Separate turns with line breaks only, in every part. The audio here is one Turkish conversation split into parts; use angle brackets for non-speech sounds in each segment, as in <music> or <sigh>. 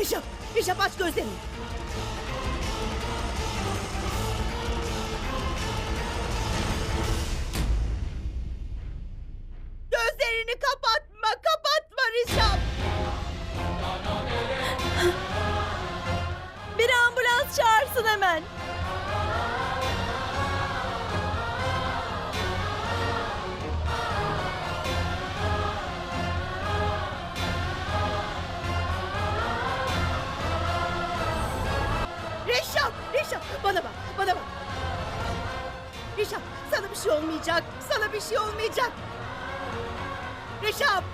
Reşap, Reşap aç. Gözlerini şey olmayacak, sana bir şey olmayacak. Reşap.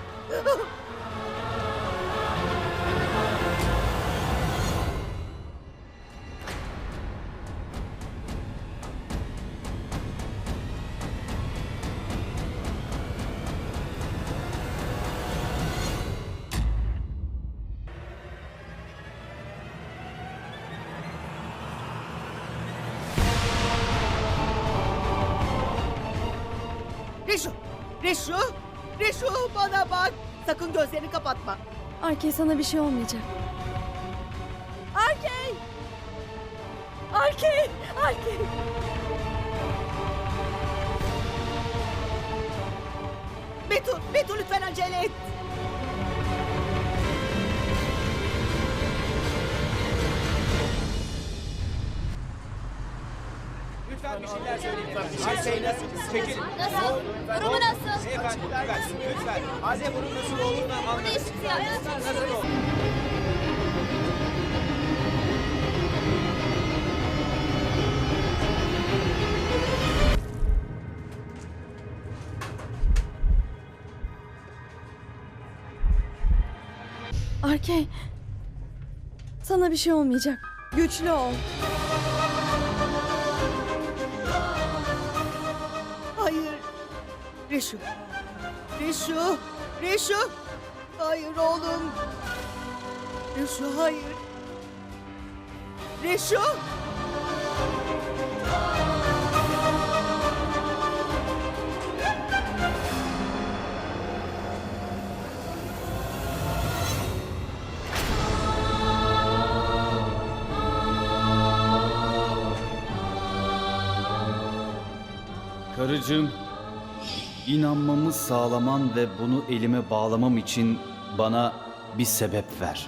Gözlerini kapatma.
Arkey sana bir şey olmayacak. Arkey! Arkey! Arkey!
Betul, Betul lütfen acele et.
Lütfen şeyler söyleyin. Ayşe nasıl? Çekil.
Nasıl? Durumu nasıl?
Beyefendi lütfen. Lütfen. Ayşe bunun nasıl olduğunu anlatın.
Eşit ya.
Nasıl olur?
Arkey! Sana bir şey olmayacak. Güçlü ol.
Reşu. Reşu. Reşu. Hayır oğlum. Reşu hayır. Reşu.
Karıcığım, inanmamı sağlaman ve bunu elime bağlamam için bana bir sebep ver.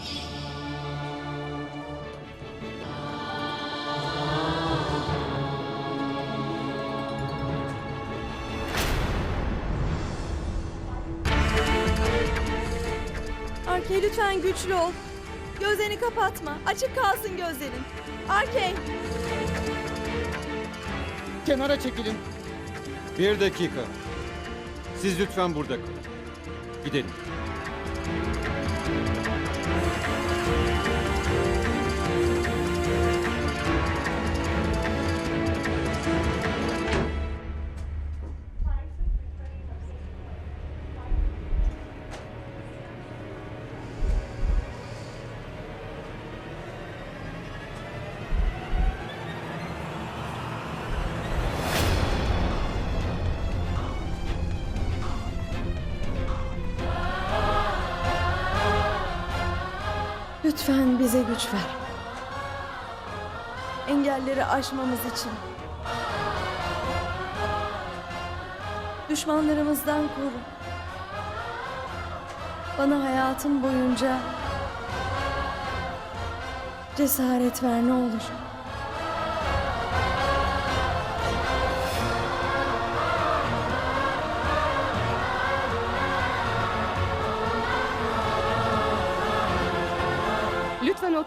Arkey lütfen güçlü ol. Gözlerini kapatma. Açık kalsın gözlerin. Arkey!
Kenara çekilin. Bir dakika. Siz lütfen burada kalın. Gidelim.
Güç ver. Engelleri aşmamız için. Düşmanlarımızdan koru. Bana hayatım boyunca cesaret ver ne olur.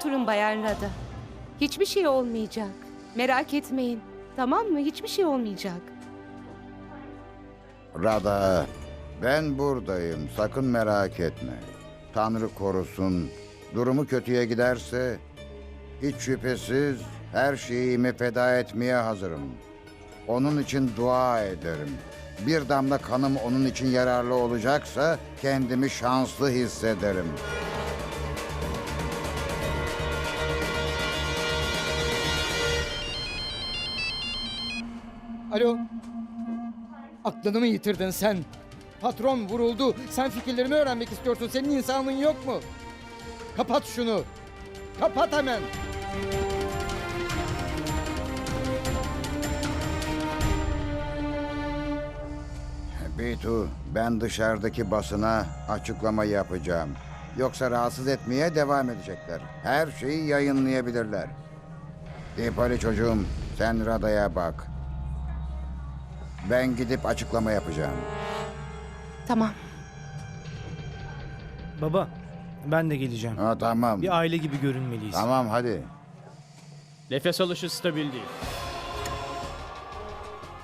Oturun Bayan Rada. Hiçbir şey olmayacak. Merak etmeyin. Tamam mı? Hiçbir şey olmayacak.
Rada, ben buradayım. Sakın merak etme. Tanrı korusun. Durumu kötüye giderse hiç şüphesiz her şeyimi feda etmeye hazırım. Onun için dua ederim. Bir damla kanım onun için yararlı olacaksa kendimi şanslı hissederim.
Alo. Aklını mı yitirdin sen? Patron vuruldu. Sen fikirlerimi öğrenmek istiyorsun. Senin insanlığın yok mu? Kapat şunu. Kapat hemen.
Bitu, ben dışarıdaki basına açıklama yapacağım. Yoksa rahatsız etmeye devam edecekler. Her şeyi yayınlayabilirler. Dipali çocuğum, sen radaya bak. Ben gidip açıklama yapacağım.
Tamam.
Baba, ben de geleceğim.
Ha, tamam.
Bir aile gibi görünmeliyiz.
Tamam hadi.
Nefes alışı stabil değil.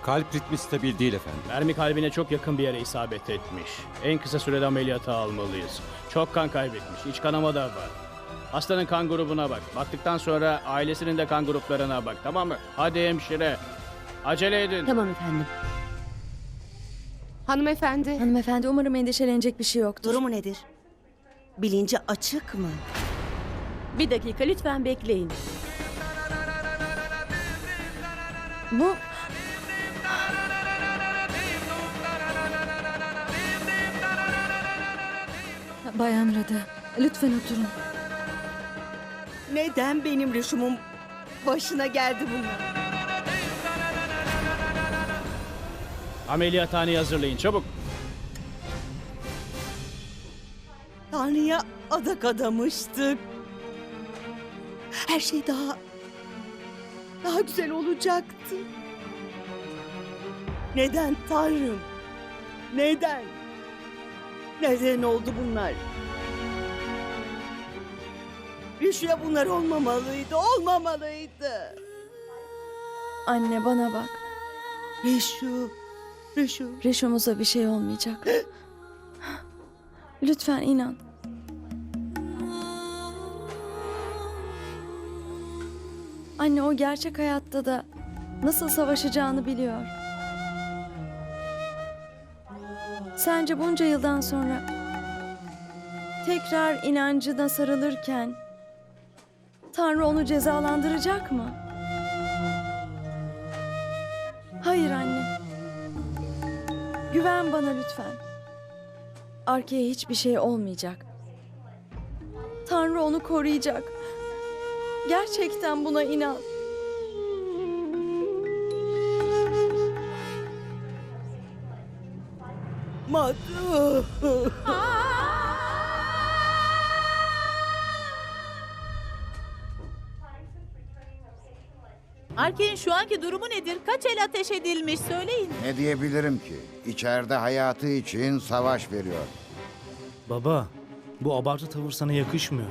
Kalp ritmi stabil değil efendim.
Mermi kalbine çok yakın bir yere isabet etmiş. En kısa sürede ameliyata almalıyız. Çok kan kaybetmiş. İç kanama da var. Hastanın kan grubuna bak. Baktıktan sonra ailesinin de kan gruplarına bak. Tamam mı? Hadi hemşire. Acele edin.
Tamam efendim.
Hanımefendi.
Hanımefendi umarım endişelenecek bir şey yoktur.
Durumu nedir? Bilinci açık mı? Bir dakika lütfen bekleyin.
Bu... Bayan Rada, lütfen oturun.
Neden benim rüşümün başına geldi bunlar?
Ameliyathaneyi hazırlayın çabuk.
Tanrı'ya adak adamıştık. Her şey daha... Daha güzel olacaktı. Neden Tanrım? Neden? Neden oldu bunlar? Rüşya bunlar olmamalıydı, olmamalıydı.
Anne bana bak.
Reşu, Reşu.
Reşo'muza bir şey olmayacak. Lütfen inan. Anne o gerçek hayatta da nasıl savaşacağını biliyor. Sence bunca yıldan sonra tekrar inancına sarılırken Tanrı onu cezalandıracak mı? Güven bana lütfen. Arkaya hiçbir şey olmayacak. Tanrı onu koruyacak. Gerçekten buna inan.
Madu.
Arkey'in şu anki durumu nedir? Kaç el ateş edilmiş söyleyin.
Ne diyebilirim ki? İçeride hayatı için savaş veriyor.
Baba, bu abartı tavır sana yakışmıyor.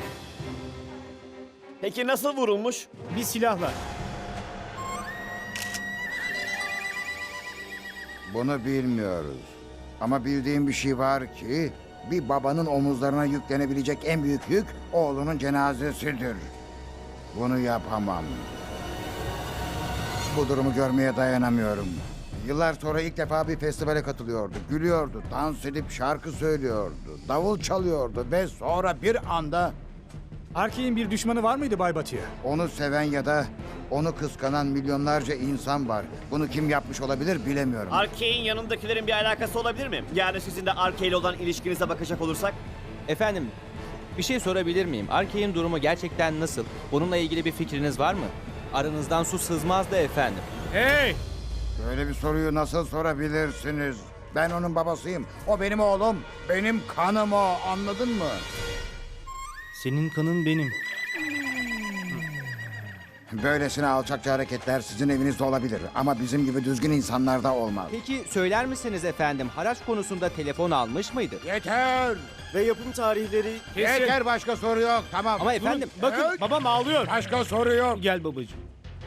Peki nasıl vurulmuş?
Bir silahla.
Bunu bilmiyoruz. Ama bildiğim bir şey var ki bir babanın omuzlarına yüklenebilecek en büyük yük oğlunun cenazesidir. Bunu yapamam. Bu durumu görmeye dayanamıyorum. Yıllar sonra ilk defa bir festivale katılıyordu. Gülüyordu, dans edip şarkı söylüyordu, davul çalıyordu ve sonra bir anda
Arkey'in bir düşmanı var mıydı Bay Batı'ya?
onu seven ya da onu kıskanan milyonlarca insan var. Bunu kim yapmış olabilir bilemiyorum.
Arkey'in yanındakilerin bir alakası olabilir mi? Yani sizin de Arkey ile olan ilişkinize bakacak olursak?
Efendim, bir şey sorabilir miyim? Arkey'in durumu gerçekten nasıl? Bununla ilgili bir fikriniz var mı? Aranızdan su sızmazdı efendim.
Hey!
Böyle bir soruyu nasıl sorabilirsiniz? Ben onun babasıyım. O benim oğlum. Benim kanım o. Anladın mı?
Senin kanın benim.
Böylesine alçakça hareketler sizin evinizde olabilir. Ama bizim gibi düzgün insanlarda olmaz.
Peki söyler misiniz efendim, haraç konusunda telefon almış mıydı?
Yeter!
Ve yapım tarihleri...
Yeter başka soru yok. Tamam.
Ama efendim,
Bakın
Evet.
babam ağlıyor.
Başka soru yok.
Gel babacığım.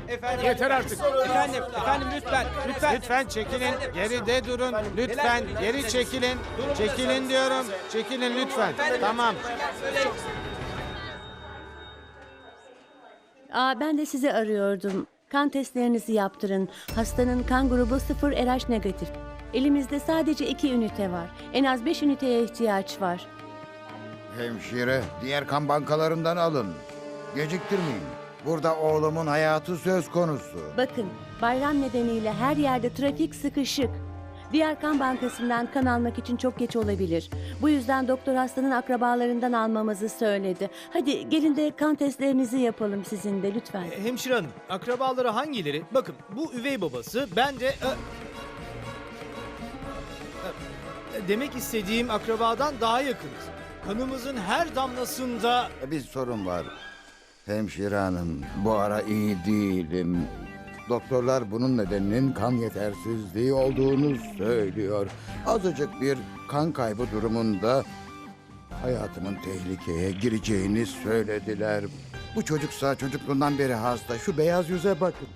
efendim
Yeter artık.
Efendim, efendim lütfen, lütfen.
Lütfen çekilin. Geride durun. Lütfen geri çekilin. Çekilin diyorum. Çekilin lütfen. Tamam.
Aa, ben de sizi arıyordum. Kan testlerinizi yaptırın. Hastanın kan grubu 0 RH negatif. Elimizde sadece iki ünite var. En az 5 üniteye ihtiyaç var.
Hemşire, diğer kan bankalarından alın. Geciktirmeyin. Burada oğlumun hayatı söz konusu.
Bakın, bayram nedeniyle her yerde trafik sıkışık. Diğer kan bankasından kan almak için çok geç olabilir. Bu yüzden doktor hastanın akrabalarından almamızı söyledi. Hadi gelin de kan testlerinizi yapalım sizin de lütfen.
E, Hemşire hanım, akrabaları hangileri? Bakın bu üvey babası, ben de... e, e, Demek istediğim akrabadan daha yakınız. Kanımızın her damlasında...
Bir sorun var. Hemşire hanım, bu ara iyi değilim. Doktorlar bunun nedeninin kan yetersizliği olduğunu söylüyor. Azıcık bir kan kaybı durumunda hayatımın tehlikeye gireceğini söylediler. Bu çocuksa çocukluğundan beri hasta. Şu beyaz yüze bakın.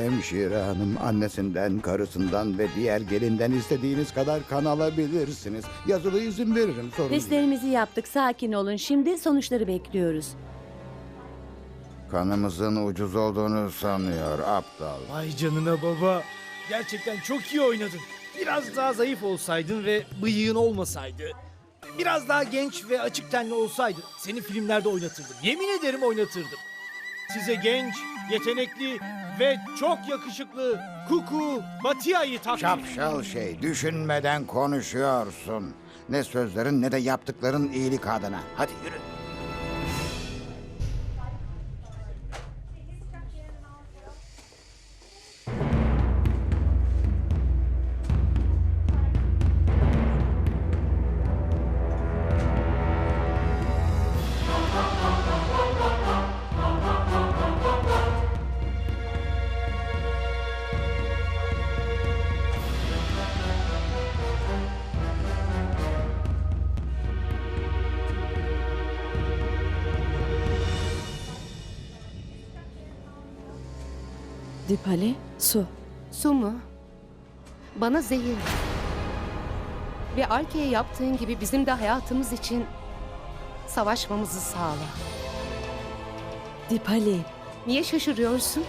Hemşire hanım annesinden, karısından ve diğer gelinden istediğiniz kadar kan alabilirsiniz. Yazılı izin veririm sorun değil.
Testlerimizi yaptık, sakin olun. Şimdi sonuçları bekliyoruz.
Kanımızın ucuz olduğunu sanıyor aptal.
Vay canına baba. Gerçekten çok iyi oynadın. Biraz daha zayıf olsaydın ve bıyığın olmasaydı. Biraz daha genç ve açık tenli olsaydı seni filmlerde oynatırdım. Yemin ederim oynatırdım. Size genç, yetenekli ve çok yakışıklı Kuku Batiya'yı takdim
Şapşal şey, düşünmeden konuşuyorsun. Ne sözlerin ne de yaptıkların iyilik adına. Hadi yürü.
Dipali, su.
Su mu? Bana zehir. Ve Arke'ye yaptığın gibi bizim de hayatımız için savaşmamızı sağla.
Dipali,
Niye şaşırıyorsun?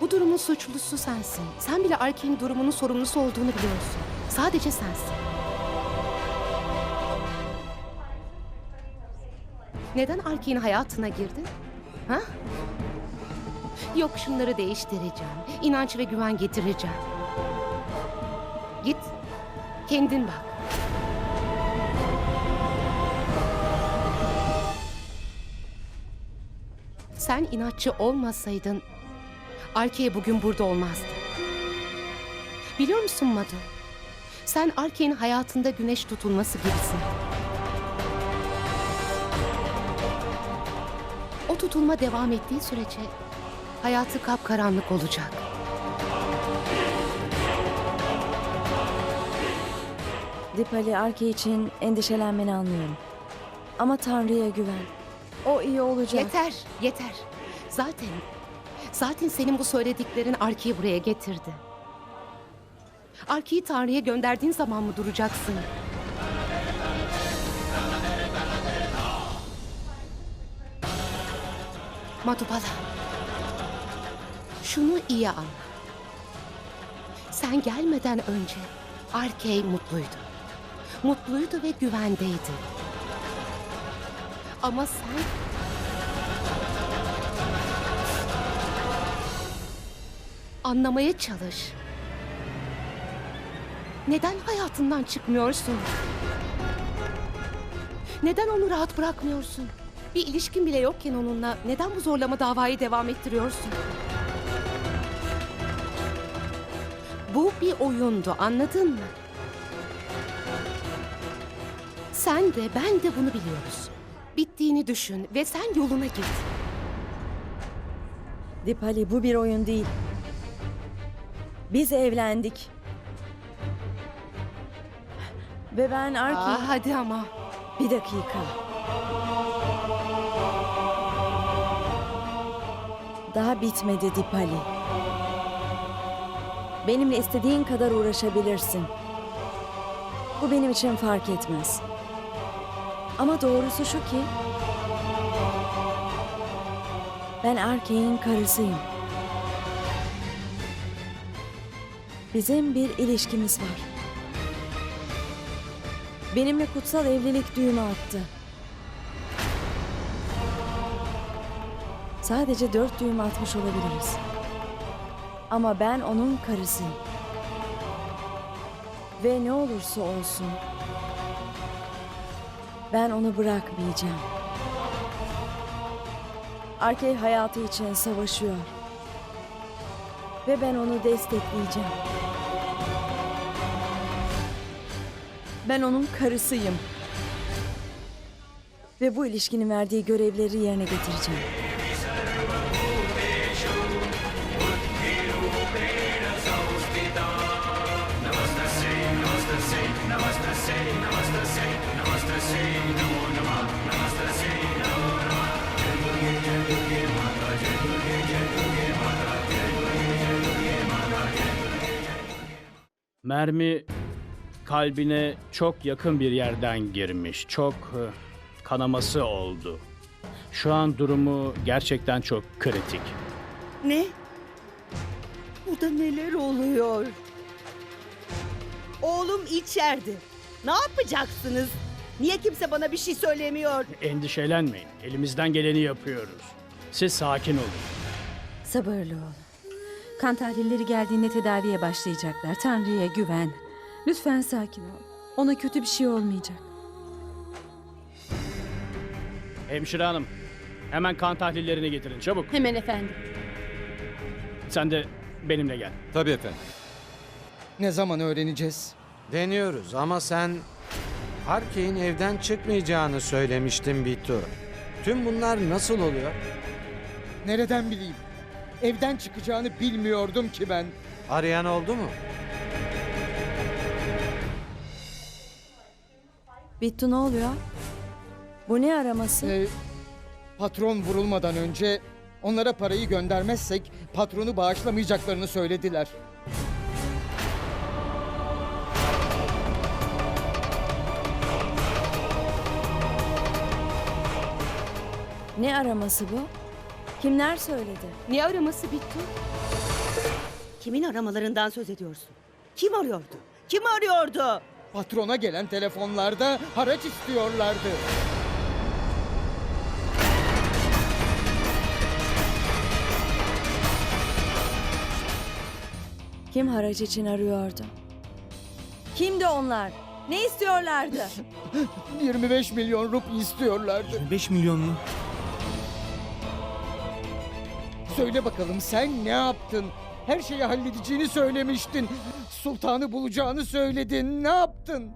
Bu durumun suçlusu sensin. Sen bile Arke'nin durumunun sorumlusu olduğunu biliyorsun. Sadece sensin. Neden Arke'nin hayatına girdin? Ha? Yok şunları değiştireceğim. İnanç ve güven getireceğim. Git. Kendin bak. Sen inatçı olmasaydın Arke'ye bugün burada olmazdı. Biliyor musun Madu? Sen Arke'nin hayatında güneş tutulması gibisin. O tutulma devam ettiği sürece hayatı kapkaranlık olacak.
Dipali Arke için endişelenmeni anlıyorum. Ama Tanrı'ya güven. O iyi olacak.
Yeter, yeter. Zaten, zaten senin bu söylediklerin Arke'yi buraya getirdi. Arke'yi Tanrı'ya gönderdiğin zaman mı duracaksın? Madubala. Şunu iyi anla. Sen gelmeden önce Arkey mutluydu. Mutluydu ve güvendeydi. Ama sen anlamaya çalış. Neden hayatından çıkmıyorsun? Neden onu rahat bırakmıyorsun? Bir ilişkin bile yokken onunla neden bu zorlama davayı devam ettiriyorsun? Bu bir oyundu, anladın mı? Sen de ben de bunu biliyoruz. Bittiğini düşün ve sen yoluna git.
Dipali bu bir oyun değil. Biz evlendik. Ve ben Arki...
Aa, hadi ama.
Bir dakika. Daha bitmedi Dipali. Benimle istediğin kadar uğraşabilirsin. Bu benim için fark etmez. Ama doğrusu şu ki... Ben erkeğin karısıyım. Bizim bir ilişkimiz var. Benimle kutsal evlilik düğümü attı. Sadece dört düğüm atmış olabiliriz. Ama ben onun karısıyım. Ve ne olursa olsun ben onu bırakmayacağım. Arkey hayatı için savaşıyor. Ve ben onu destekleyeceğim. Ben onun karısıyım. Ve bu ilişkinin verdiği görevleri yerine getireceğim.
Mermi kalbine çok yakın bir yerden girmiş. Çok e, kanaması oldu. Şu an durumu gerçekten çok kritik.
Ne? Burada neler oluyor? Oğlum içeride. Ne yapacaksınız? Niye kimse bana bir şey söylemiyor?
Endişelenmeyin. Elimizden geleni yapıyoruz. Siz sakin olun.
Sabırlı ol. Kan tahlilleri geldiğinde tedaviye başlayacaklar. Tanrı'ya güven. Lütfen sakin ol. Ona kötü bir şey olmayacak.
Hemşire hanım, hemen kan tahlillerini getirin çabuk.
Hemen efendim.
Sen de benimle gel.
Tabii efendim.
Ne zaman öğreneceğiz?
Deniyoruz ama sen Harkey'in evden çıkmayacağını söylemiştin Bitu. Tüm bunlar nasıl oluyor?
Nereden bileyim? Evden çıkacağını bilmiyordum ki ben.
Arayan oldu mu?
Bittu ne oluyor? Bu ne araması?
Ee, patron vurulmadan önce onlara parayı göndermezsek patronu bağışlamayacaklarını söylediler.
Ne araması bu? Kimler söyledi?
Ne araması bitti?
Kimin aramalarından söz ediyorsun? Kim arıyordu? Kim arıyordu?
Patrona gelen telefonlarda haraç istiyorlardı.
Kim haraç için arıyordu? Kimdi onlar? Ne istiyorlardı? <laughs>
25 milyon rupi istiyorlardı.
5 milyon mu?
Söyle bakalım sen ne yaptın? Her şeyi halledeceğini söylemiştin. Sultanı bulacağını söyledin. Ne yaptın?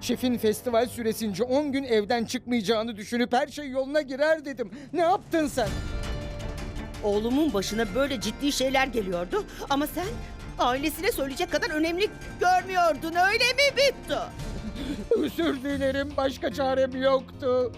Şefin festival süresince 10 gün evden çıkmayacağını düşünüp her şey yoluna girer dedim. Ne yaptın sen?
Oğlumun başına böyle ciddi şeyler geliyordu ama sen ailesine söyleyecek kadar önemli görmüyordun öyle mi Bittu? <laughs>
Özür dilerim başka çarem yoktu.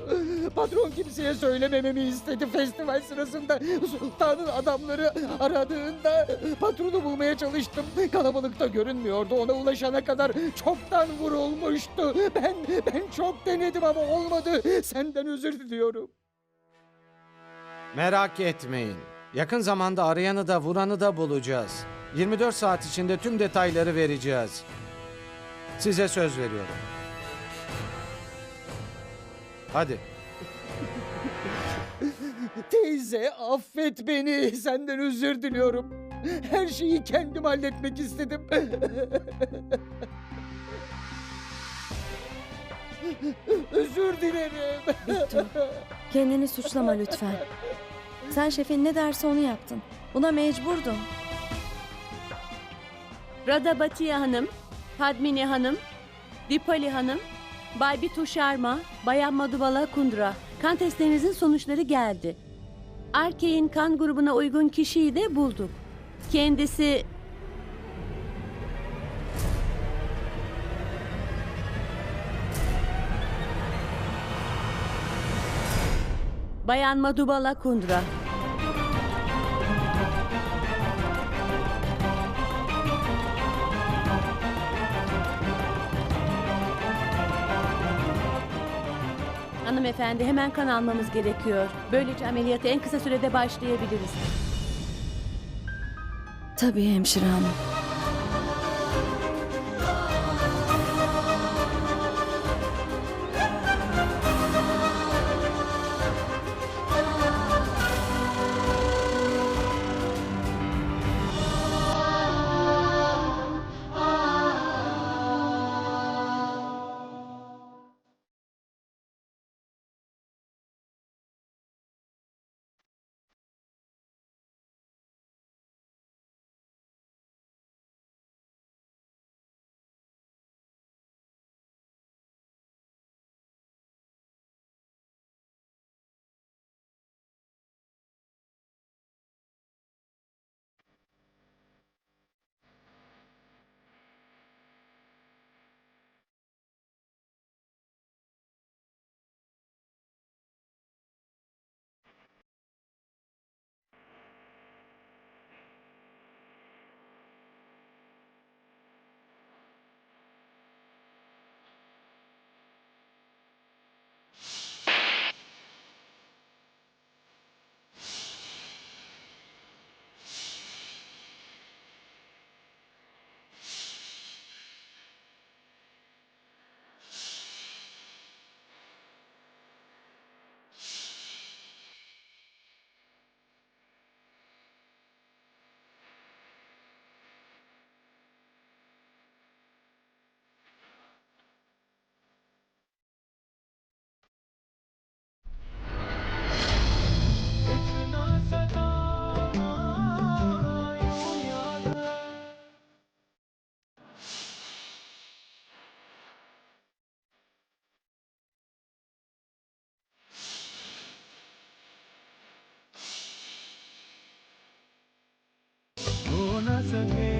Patron kimseye söylemememi istedi festival sırasında. Sultanın adamları aradığında patronu bulmaya çalıştım. Kalabalıkta görünmüyordu. Ona ulaşana kadar çoktan vurulmuştu. Ben ben çok denedim ama olmadı. Senden özür diliyorum.
Merak etmeyin. Yakın zamanda arayanı da vuranı da bulacağız. 24 saat içinde tüm detayları vereceğiz. Size söz veriyorum. Hadi. <laughs>
Teyze affet beni. Senden özür diliyorum. Her şeyi kendim halletmek istedim. <laughs> özür dilerim.
Bittu. Kendini suçlama lütfen. Sen şefin ne derse onu yaptın. Buna mecburdun.
Radha Batiya Hanım, Padmini Hanım, Dipali Hanım, Bay Bitu Sharma, Bayan Madhubala Kundra. Kan testlerinizin sonuçları geldi. Arkey'in kan grubuna uygun kişiyi de bulduk. Kendisi Bayan Madhubala Kundra. Hanımefendi hemen kan almamız gerekiyor. Böylece ameliyata en kısa sürede başlayabiliriz.
Tabii hemşire hanım. no sé.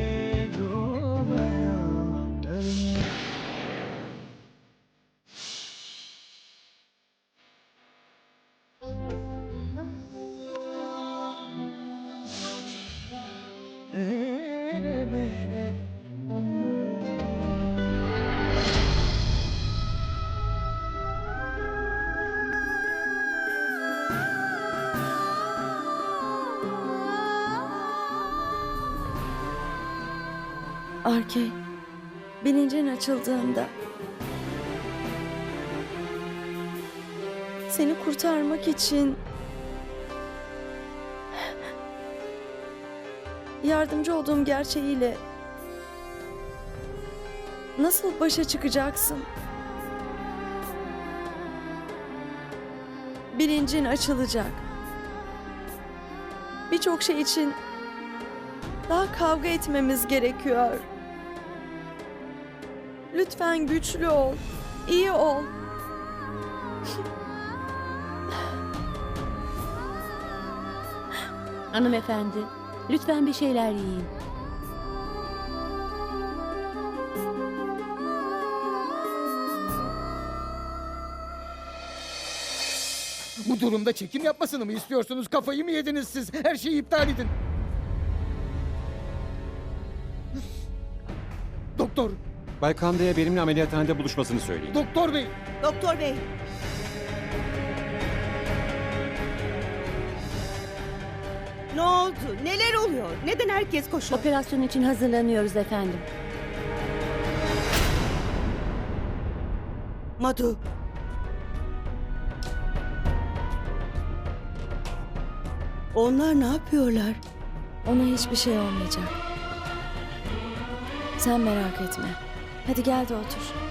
Arkey, bilincin açıldığında seni kurtarmak için yardımcı olduğum gerçeğiyle nasıl başa çıkacaksın? Bilincin açılacak. Birçok şey için daha kavga etmemiz gerekiyor. Lütfen güçlü ol. iyi ol.
Hanımefendi, lütfen bir şeyler yiyin.
Bu durumda çekim yapmasını mı istiyorsunuz? Kafayı mı yediniz siz? Her şeyi iptal edin. Doktor,
Bay Kanda'ya benimle ameliyathanede buluşmasını söyleyin.
doktor bey.
Doktor bey. Ne oldu? Neler oluyor? Neden herkes koşuyor?
Operasyon için hazırlanıyoruz efendim.
Madu. Onlar ne yapıyorlar?
Ona hiçbir şey olmayacak. Sen merak etme. Hadi gel de otur.